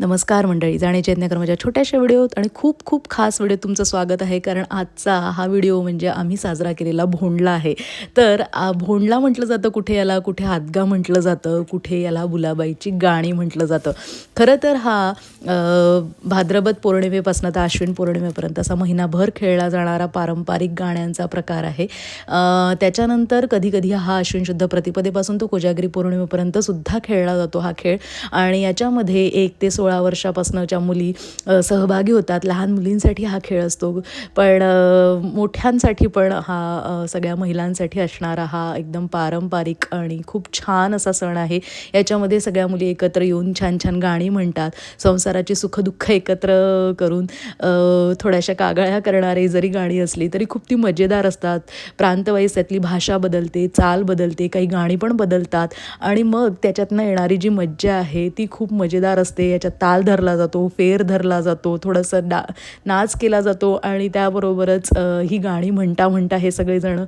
नमस्कार मंडळी जाण्याच्या माझ्या छोट्याशा व्हिडिओत आणि खूप खूप खास व्हिडिओ तुमचं स्वागत आहे कारण आजचा हा व्हिडिओ म्हणजे आम्ही साजरा केलेला भोंडला आहे. तर भोंडला म्हटलं जातं कुठे याला कुठे हातगा म्हटलं जातं कुठे याला बुलाबाईची गाणी म्हटलं जातं. खरं तर हा भाद्रपद पौर्णिमेपासून तर अश्विन पौर्णिमेपर्यंत असा महिनाभर खेळला जाणारा पारंपरिक गाण्यांचा प्रकार आहे. त्याच्यानंतर कधीकधी हा अश्विन शुद्ध प्रतिपदेपासून तो कोजागिरी पौर्णिमेपर्यंत सुद्धा खेळला जातो हा खेळ. आणि याच्यामध्ये एक ते सोळा वर्षापासूनच्या मुली सहभागी होतात. लहान मुलींसाठी हा खेळ असतो. पण मोठ्यांसाठी पण हा सगळ्या महिलांसाठी असणारा हा एकदम पारंपरिक आणि खूप छान असा सण आहे. याच्यामध्ये सगळ्या मुली एकत्र येऊन छान छान गाणी म्हणतात. संसाराची सुखदुःख एकत्र करून थोड्याशा कागाळ्या करणारे जरी गाणी असली तरी खूप ती मजेदार असतात. प्रांतवाईस त्यातली भाषा बदलते चाल बदलते काही गाणी पण बदलतात. आणि मग त्याच्यातनं येणारी जी मज्जा आहे ती खूप मजेदार असते. याच्यात ताल धरला जातो फेर धरला जातो थोडंसं डा नाच केला जातो आणि त्याबरोबरच ही गाणी म्हणता म्हणता हे सगळेजण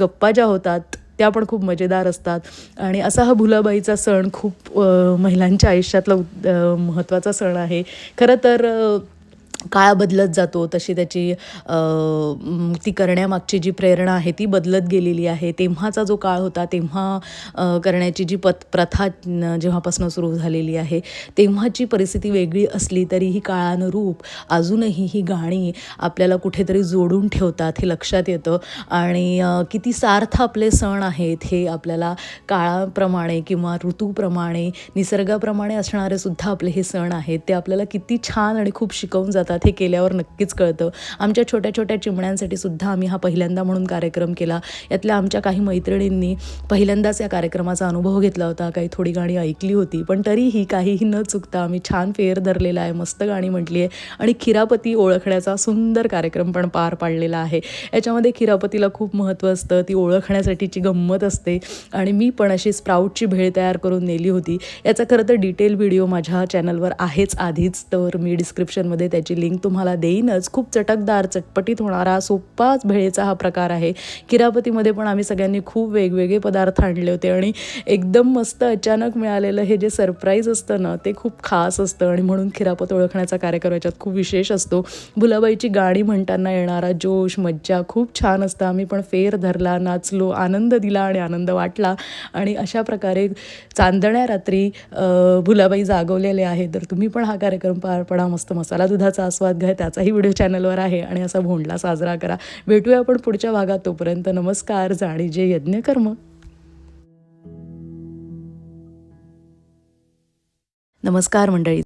गप्पा ज्या होतात त्या पण खूप मजेदार असतात. आणि असा हा भुलाबाईचा सण खूप महिलांच्या आयुष्यातला महत्त्वाचा सण आहे. खरं तर काळ बदलत जातो तशी त्याची ती करण्यामागची जी प्रेरणा आहे ती बदलत गेलेली आहे. तेव्हाचा जो काळ होता तेव्हा करण्याची जी पत प्रथा जेव्हापासून सुरू झालेली आहे तेव्हाची परिस्थिती वेगळी असली तरी ही काळानुरूप अजूनही ही गाणी आपल्याला कुठेतरी जोडून ठेवतात हे लक्षात येतं. आणि किती सार्थ आपले सण आहेत हे आपल्याला काळाप्रमाणे किंवा ऋतूप्रमाणे निसर्गाप्रमाणे असणारे सुद्धा आपले हे सण आहेत ते आपल्याला किती छान आणि खूप शिकवून जातात. हे केल्यावर नक्कीच कळतं. आमच्या छोट्या छोट्या चिमण्यांसाठी सुद्धा आम्ही हा पहिल्यांदा म्हणून कार्यक्रम केला. यातल्या आमच्या काही मैत्रिणींनी पहिल्यांदाच या कार्यक्रमाचा अनुभव घेतला होता. काही थोडी गाणी ऐकली होती पण तरीही काहीही न चुकता आम्ही छान फेर धरलेला आहे मस्त गाणी म्हटली आहे आणि खिरापती ओळखण्याचा सुंदर कार्यक्रम पण पार पाडलेला आहे. याच्यामध्ये खिरापतीला खूप महत्त्व असतं ती ओळखण्यासाठीची गंमत असते आणि मी पण अशी स्प्राऊटची भेळ तयार करून नेली होती. याचा खरं तर डिटेल व्हिडिओ माझ्या चॅनलवर आहेच आधीच तर मी डिस्क्रिप्शनमध्ये त्याची लिंक तुम्हाला देईनच. खूप चटकदार चटपटीत होणारा सोपाच भेळेचा हा प्रकार आहे. किरापतीमध्ये पण आम्ही सगळ्यांनी खूप वेगवेगळे पदार्थ आणले होते आणि एकदम मस्त अचानक मिळालेलं हे जे सरप्राईज असतं ना ते खूप खास असतं आणि म्हणून खिरापत ओळखण्याचा कार्यक्रम याच्यात खूप विशेष असतो. भुलाबाईची गाणी म्हणताना येणारा जोश मज्जा खूप छान असतं. आम्ही पण फेर धरला नाचलो आनंद दिला आणि आनंद वाटला. आणि अशा प्रकारे चांदण्या रात्री भुलाबाई जागवलेले आहे तर तुम्ही पण हा कार्यक्रम पार पडा. मस्त मसाला दुधाचा आस्वाद घ्या त्याचाही व्हिडिओ चॅनलवर आहे आणि असा भोंडला साजरा करा. भेटूया आपण पुढच्या भागात तोपर्यंत नमस्कार जाणी जे यज्ञकर्म नमस्कार मंडळी.